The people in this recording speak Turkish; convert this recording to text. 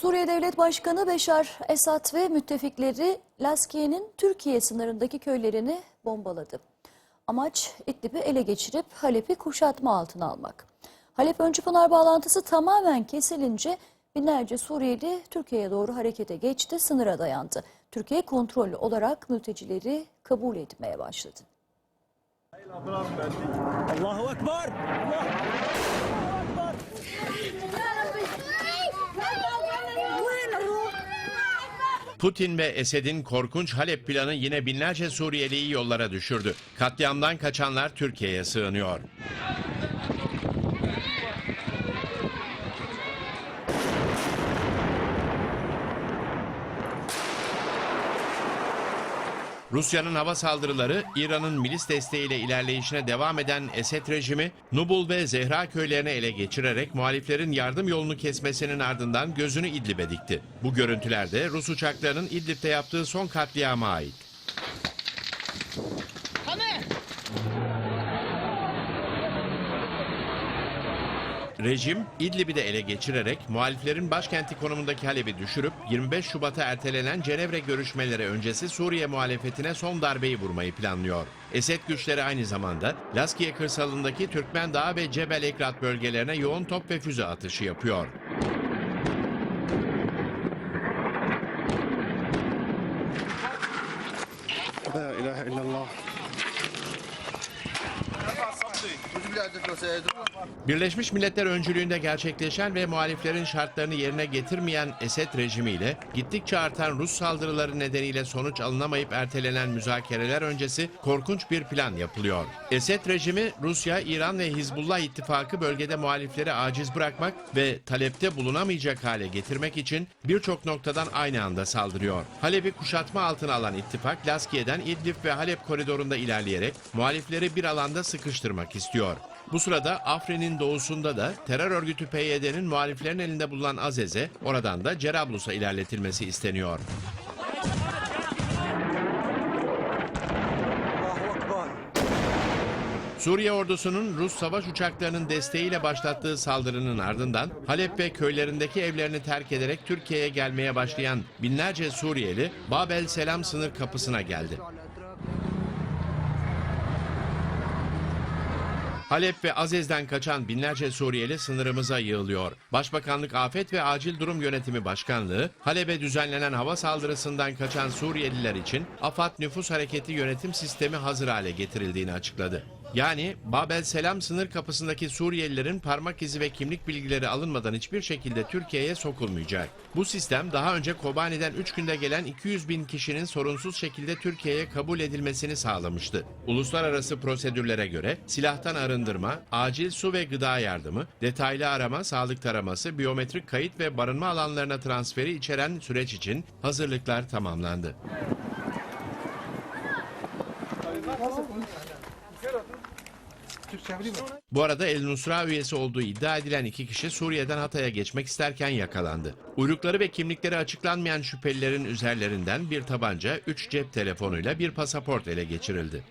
Suriye Devlet Başkanı Beşar Esad ve müttefikleri Laskiye'nin Türkiye sınırındaki köylerini bombaladı. Amaç İdlib'i ele geçirip Halep'i kuşatma altına almak. Halep Öncü Pınar bağlantısı tamamen kesilince binlerce Suriyeli Türkiye'ye doğru harekete geçti, sınıra dayandı. Türkiye kontrollü olarak mültecileri kabul etmeye başladı. Allahu Ekber. Allah. Putin ve Esed'in korkunç Halep planı yine binlerce Suriyeliyi yollara düşürdü. Katliamdan kaçanlar Türkiye'ye sığınıyor. Rusya'nın hava saldırıları, İran'ın milis desteğiyle ilerleyişine devam eden Esed rejimi, Nubul ve Zehra köylerini ele geçirerek muhaliflerin yardım yolunu kesmesinin ardından gözünü İdlib'e dikti. Bu görüntülerde Rus uçaklarının İdlib'de yaptığı son katliama ait. Rejim İdlib'i de ele geçirerek muhaliflerin başkenti konumundaki Halep'i düşürüp 25 Şubat'a ertelenen Cenevre görüşmeleri öncesi Suriye muhalefetine son darbeyi vurmayı planlıyor. Esed güçleri aynı zamanda Laskiye kırsalındaki Türkmen Dağı ve Cebel Ekrat bölgelerine yoğun top ve füze atışı yapıyor. La ilahe illallah. Birleşmiş Milletler öncülüğünde gerçekleşen ve muhaliflerin şartlarını yerine getirmeyen Esed rejimiyle gittikçe artan Rus saldırıları nedeniyle sonuç alınamayıp ertelenen müzakereler öncesi korkunç bir plan yapılıyor. Esed rejimi Rusya, İran ve Hizbullah ittifakı bölgede muhalifleri aciz bırakmak ve talepte bulunamayacak hale getirmek için birçok noktadan aynı anda saldırıyor. Halep'i kuşatma altına alan ittifak Laskiye'den İdlib ve Halep koridorunda ilerleyerek muhalifleri bir alanda sıkıştırmak istiyor. Bu sırada Afrin'in doğusunda da terör örgütü PYD'nin muhaliflerin elinde bulunan Azez'e, oradan da Cerablus'a ilerletilmesi isteniyor. Suriye ordusunun Rus savaş uçaklarının desteğiyle başlattığı saldırının ardından Halep ve köylerindeki evlerini terk ederek Türkiye'ye gelmeye başlayan binlerce Suriyeli Babel Selam sınır kapısına geldi. Halep ve Azez'den kaçan binlerce Suriyeli sınırımıza yığılıyor. Başbakanlık Afet ve Acil Durum Yönetimi Başkanlığı, Halep'e düzenlenen hava saldırısından kaçan Suriyeliler için AFAD Nüfus Hareketi Yönetim Sistemi hazır hale getirildiğini açıkladı. Yani Babel Selam sınır kapısındaki Suriyelilerin parmak izi ve kimlik bilgileri alınmadan hiçbir şekilde Türkiye'ye sokulmayacak. Bu sistem daha önce Kobani'den 3 günde gelen 200 bin kişinin sorunsuz şekilde Türkiye'ye kabul edilmesini sağlamıştı. Uluslararası prosedürlere göre silahtan arındırma, acil su ve gıda yardımı, detaylı arama, sağlık taraması, biyometrik kayıt ve barınma alanlarına transferi içeren süreç için hazırlıklar tamamlandı. Bu arada El Nusra üyesi olduğu iddia edilen iki kişi Suriye'den Hatay'a geçmek isterken yakalandı. Uyrukları ve kimlikleri açıklanmayan şüphelilerin üzerlerinden bir tabanca, üç cep telefonuyla bir pasaport ele geçirildi.